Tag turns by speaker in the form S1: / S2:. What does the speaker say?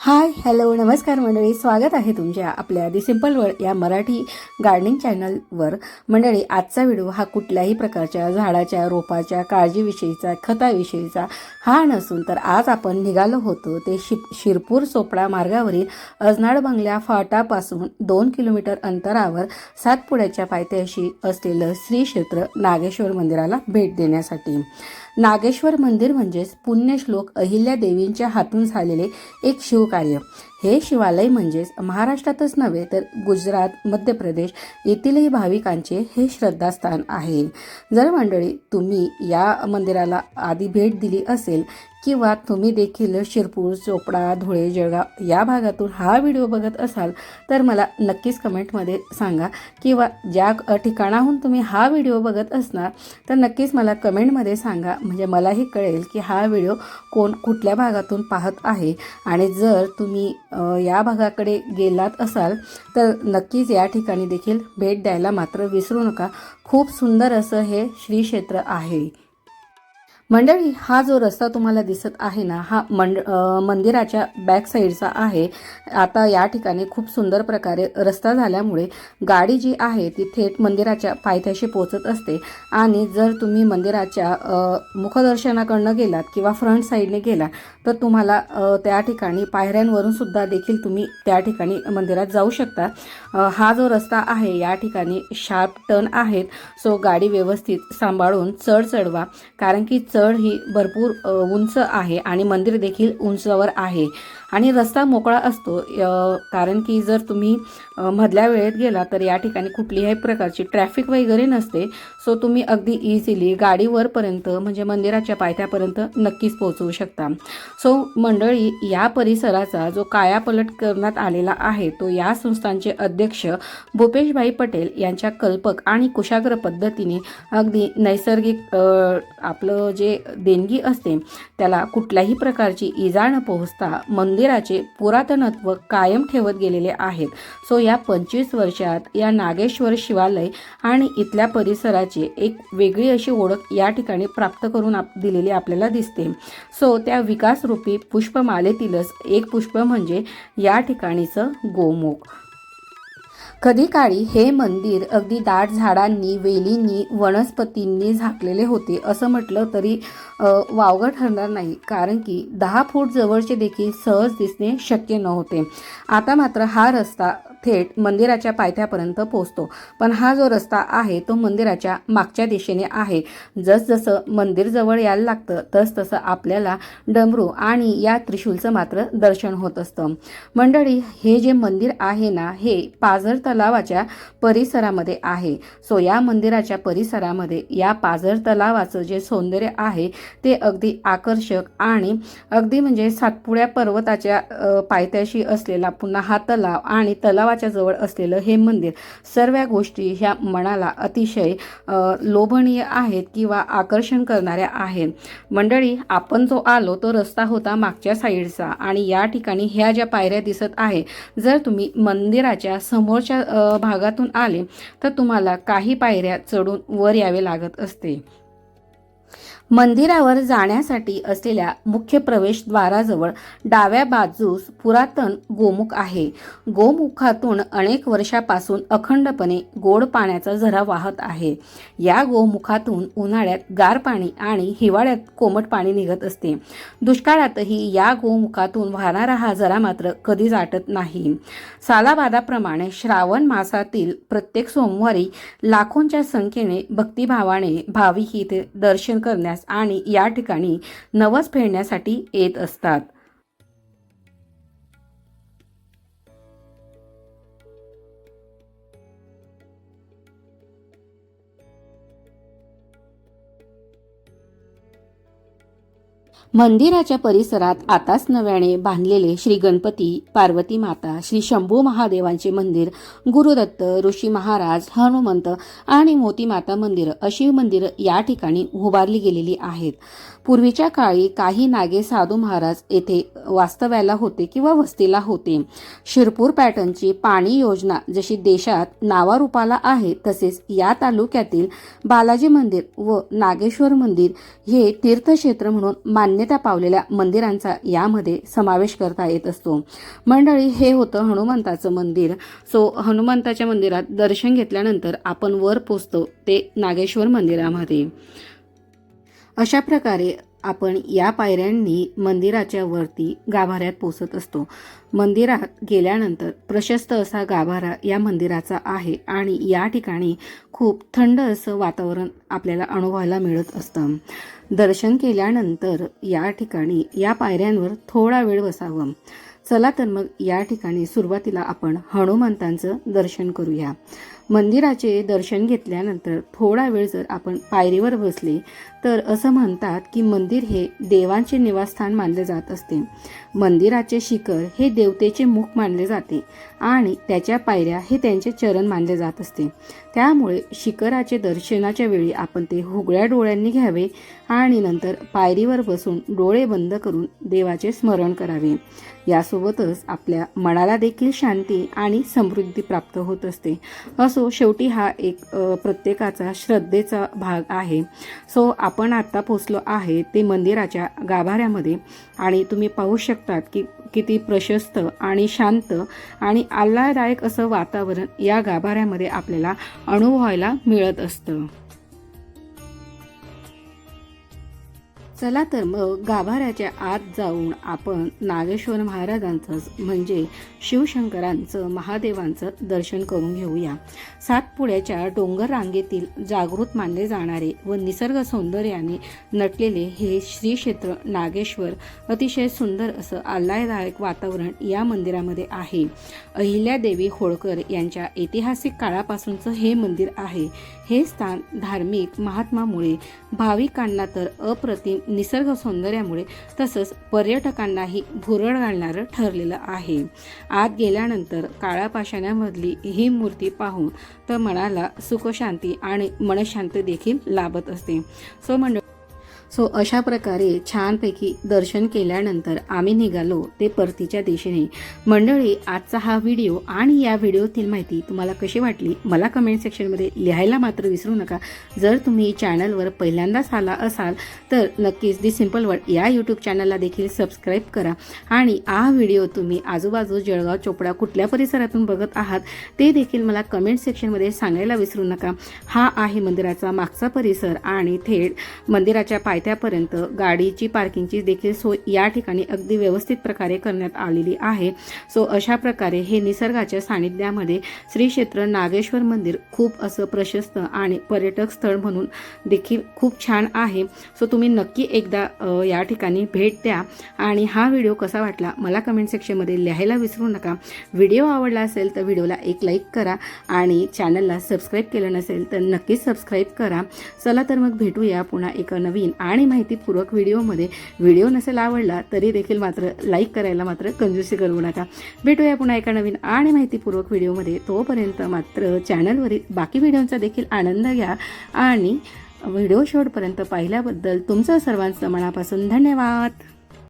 S1: Hi hello नमस्कार मंडळी. स्वागत आहे तुमच्या आपल्या दि सिंपल वर्ल्ड या मराठी गार्डनिंग चॅनलवर. मंडळी आजचा व्हिडिओ हा कुठल्याही प्रकारच्या झाडाच्या रोपाच्या काळजीविषयीचा खताविषयीचा हा नसून तर आज आपण निघालो होतो ते शिप शिरपूर चोपडा मार्गावरील अजनाड बंगल्या फाटापासून दोन किलोमीटर अंतरावर सातपुड्याच्या पायथ्याशी असलेलं श्री क्षेत्र नागेश्वर मंदिराला भेट देण्यासाठी. नागेश्वर मंदिर म्हणजेच पुण्यश्लोक अहिल्या देवींच्या हातून झालेले एक शिवकार्य. हे शिवालय म्हणजेच महाराष्ट्रातच नव्हे तर गुजरात मध्य प्रदेश येथीलही भाविकांचे हे श्रद्धास्थान आहे. जर मंडळी तुम्ही या मंदिराला आधी भेट दिली असेल किंवा तुम्ही देखील शिरपूर चोपडा धुळे जळगाव या भागातून हा व्हिडिओ बघत असाल तर मला नक्कीच कमेंटमध्ये सांगा किंवा ज्या ठिकाणाहून तुम्ही हा व्हिडिओ बघत असणार तर नक्कीच मला कमेंटमध्ये सांगा. म्हणजे मलाही कळेल की हा व्हिडिओ कोण कुठल्या भागातून पाहत आहे आणि जर तुम्ही या भागाकडे गेलात असाल तर नक्कीच या ठिकाणी देखील भेट द्यायला मात्र विसरू नका. खूप सुंदर असं हे श्री क्षेत्र आहे. मंडळी हा जो रस्ता तुम्हाला दिसत आहे ना हा मंड मंदिराच्या बॅक साईडचा आहे. आता या ठिकाणी खूप सुंदर प्रकारे रस्ता झाल्यामुळे गाडी जी आहे ती थेट मंदिराच्या पायथ्याशी पोचत असते. आणि जर तुम्ही मंदिराच्या मुखदर्शनाकडनं गेलात किंवा फ्रंट साईडने गेला तर तुम्हाला त्या ठिकाणी पायऱ्यांवरून सुद्धा देखील तुम्ही त्या ठिकाणी मंदिरात जाऊ शकता. हा जो रस्ता आहे या ठिकाणी शार्प टर्न आहेत. सो गाडी व्यवस्थित सांभाळून चढ चढवा. कारण की स्थळ ही भरपूर उंच आहे आणि मंदिर देखील उंचावर आहे. आणि रस्ता मोकळा असतो कारण की जर तुम्ही मधल्या वेळेत गेला तर या ठिकाणी कुठलीही प्रकारची ट्रॅफिक वगैरे नसते. सो तुम्ही अगदी इझिली गाडीवरपर्यंत म्हणजे मंदिराच्या पायथ्यापर्यंत नक्कीच पोहोचवू शकता. सो मंडळी या परिसराचा जो कायापलट करण्यात आलेला आहे तो या संस्थांचे अध्यक्ष भूपेशभाई पटेल यांच्या कल्पक आणि कुशाग्र पद्धतीने अगदी नैसर्गिक आपलं जे देणगी असते त्याला कुठल्याही प्रकारची इजा न पोहोचता मंदिराचे पुरातनत्व कायम ठेवत गेलेले आहेत. सो या पंचवीस वर्षात या नागेश्वर शिवालय आणि इथल्या परिसराची एक वेगळी अशी ओळख या ठिकाणी प्राप्त करून आप दिलेली आपल्याला दिसते. सो त्या विकासरूपी पुष्पमालेतीलच एक पुष्प म्हणजे या ठिकाणीचं गोमुख. कधी काळी हे मंदिर अगदी दाट झाडांनी वेलींनी वनस्पतींनी झाकलेले होते असं म्हटलं तरी वावगं ठरणार नाही. कारण की दहा फूट जवळचे देखील सहज दिसणे शक्य नव्हते. आता मात्र हा रस्ता थेट मंदिराच्या पायथ्यापर्यंत पोहोचतो. पण हा जो रस्ता आहे तो मंदिराच्या मागच्या दिशेने आहे. जसजसं मंदिर जवळ यायला लागतं तस तसं आपल्याला डमरू आणि या त्रिशूलचं मात्र दर्शन होत असतं. मंडळी हे जे मंदिर आहे ना हे पाझर तलावाच्या परिसरामध्ये आहे. सो या मंदिराच्या परिसरामध्ये या पाझर तलावाचं जे सौंदर्य आहे ते अगदी आकर्षक आणि अगदी म्हणजे सातपुड्या पर्वताच्या पायथ्याशी असलेला पुन्हा हा तलाव आणि तलावाच्या जवळ असलेलं हे मंदिर सर्व गोष्टी ह्या मनाला अतिशय लोभनीय आहेत किंवा आकर्षण करणाऱ्या आहेत. मंडळी आपण जो आलो तो रस्ता होता मागच्या साईडचा आणि या ठिकाणी ह्या ज्या पायऱ्या दिसत आहे जर तुम्ही मंदिराच्या समोरच्या भागातून आले तर तुम्हाला काही पायऱ्या चढून वर यावे लागत असते. मंदिरावर जाण्यासाठी असलेल्या मुख्य प्रवेशद्वाराजवळ डाव्या बाजूस पुरातन गोमुख आहे. गोमुखातून अनेक वर्षापासून अखंडपणे गोड पाण्याचा झरा वाहत आहे. या गोमुखातून उन्हाळ्यात गार पाणी आणि हिवाळ्यात कोमट पाणी निघत असते. दुष्काळातही या गोमुखातून वाहणारा हा झरा मात्र कधीच आटत नाही. सालाबादाप्रमाणे श्रावण मासातील प्रत्येक सोमवारी लाखोंच्या संख्येने भक्तिभावाने भाविक इथे दर्शन करण्यास आणि या ठिकाणी नवस फेडण्यासाठी येत असतात. मंदिराच्या परिसरात आताच नव्याने बांधलेले श्री गणपती पार्वती माता श्री शंभू महादेवांचे मंदिर गुरुदत्त ऋषी महाराज हनुमंत आणि मोती माता मंदिरं अशी मंदिरं या ठिकाणी उभारली गेलेली आहेत. पूर्वीच्या काळी काही नागे साधू महाराज येथे वास्तव्याला होते किंवा वस्तीला होते. शिरपूर पॅटर्नची पाणी योजना जशी देशात नावारूपाला आहे तसेच या तालुक्यातील बालाजी मंदिर व नागेश्वर मंदिर हे तीर्थक्षेत्र म्हणून मान्यता पावलेल्या मंदिरांचा यामध्ये समावेश करता येत असतो. मंडळी हे होतं हनुमंताचं मंदिर. सो हनुमंताच्या मंदिरात दर्शन घेतल्यानंतर आपण वर पोचतो ते नागेश्वर मंदिरामध्ये. अशा प्रकारे आपण या पायऱ्यांनी मंदिराच्या वरती गाभाऱ्यात पोचत असतो. मंदिरात गेल्यानंतर प्रशस्त असा गाभारा या मंदिराचा आहे आणि या ठिकाणी खूप थंड असं वातावरण आपल्याला अनुभवायला मिळत असतं. दर्शन केल्यानंतर या ठिकाणी या पायऱ्यांवर थोडा वेळ बसावं. चला तर मग या ठिकाणी सुरुवातीला आपण हनुमंतांचं दर्शन करूया. मंदिराचे दर्शन घेतल्यानंतर थोडा वेळ जर आपण पायरीवर बसले तर असं म्हणतात की मंदिर हे देवांचे निवासस्थान मानले जात असते. मंदिराचे शिखर हे देवतेचे मुख मानले जाते आणि त्याच्या पायऱ्या हे त्यांचे चरण मानले जात असते. त्यामुळे शिखराचे दर्शनाच्या वेळी आपण ते हुगळ्या डोळ्यांनी घ्यावे आणि नंतर पायरीवर बसून डोळे बंद करून देवाचे स्मरण करावे. यासोबतच आपल्या मनाला देखील शांती आणि समृद्धी प्राप्त होत असते. असो शेवटी हा एक प्रत्येकाचा श्रद्धेचा भाग आहे. सो आपण आत्ता पोचलो आहे ते मंदिराच्या गाभाऱ्यामध्ये आणि तुम्ही पाहू शकतात की किती प्रशस्त आणि शांत आणि आल्हाददायक असं वातावरण या गाभाऱ्यामध्ये आपल्याला अनुभवायला मिळत असतं. चला तर मग गाभाऱ्याच्या आत जाऊन आपण नागेश्वर महाराजांचंच म्हणजे शिवशंकरांचं महादेवांचं दर्शन करून घेऊया. सातपुड्याच्या डोंगर रांगेतील जागृत मानले जाणारे व निसर्ग सौंदर्याने नटलेले हे श्री क्षेत्र नागेश्वर अतिशय सुंदर असं आल्हाददायक वातावरण या मंदिरामध्ये आहे. अहिल्यादेवी होळकर यांच्या ऐतिहासिक काळापासूनचं हे मंदिर आहे. हे स्थान धार्मिक महात्मामुळे भाविकांना तर अप्रतिम निसर्ग सौंदर्यामुळे तसंच पर्यटकांनाही भुरळ घालणारं ठरलेलं आहे. आत गेल्यानंतर काळ्या पाषाण्यामधली ही मूर्ती पाहून तर मनाला सुखशांती आणि मनशांती देखील लाभत असते. सो मंडळ सो अशा प्रकारे छानपैकी दर्शन केल्यानंतर आम्ही निघालो ते परतीच्या दिशेने. मंडळी आजचा हा व्हिडिओ आणि या व्हिडिओतील माहिती तुम्हाला कशी वाटली मला कमेंट सेक्शनमध्ये लिहायला मात्र विसरू नका. जर तुम्ही चॅनलवर पहिल्यांदाच आला असाल तर नक्कीच दी सिंपल वर्ड या यूट्यूब चॅनलला देखील सबस्क्राईब करा. आणि हा व्हिडिओ तुम्ही आजूबाजू जळगाव चोपडा कुठल्या परिसरातून बघत आहात ते देखील मला कमेंट सेक्शनमध्ये सांगायला विसरू नका. हा आहे मंदिराचा मागचा परिसर आणि थेट मंदिराच्या पाय पायथ्यापर्यंत गाडीची पार्किंगची देखील सोय या ठिकाणी अगदी व्यवस्थित प्रकारे करण्यात आलेली आहे. सो अशा प्रकारे हे निसर्गाच्या सानिध्यामध्ये श्री क्षेत्र नागेश्वर मंदिर खूप असं प्रशस्त आणि पर्यटक स्थळ म्हणून देखील खूप छान आहे. सो तुम्ही नक्की एकदा या ठिकाणी भेट द्या. आणि हा व्हिडिओ कसा वाटला मला कमेंट सेक्शनमध्ये लिहायला विसरू नका. व्हिडिओ आवडला असेल तर व्हिडिओला एक लाईक करा आणि चॅनलला सबस्क्राईब केलं नसेल तर नक्कीच सबस्क्राईब करा. चला तर मग भेटूया पुन्हा एका नवीन आणि माहितीपूर्वक व्हिडिओमध्ये व्हिडिओ नसेल आवडला तरी देखील मात्र लाईक करायला मात्र कंजूसी करू नका. भेटूया पुन्हा एका नवीन आणि माहितीपूर्वक व्हिडिओमध्ये. तोपर्यंत मात्र चॅनलवरील बाकी व्हिडिओंचा देखील आनंद घ्या आणि व्हिडिओ शेवटपर्यंत पाहिल्याबद्दल तुमचं सर्वांचं मनापासून धन्यवाद.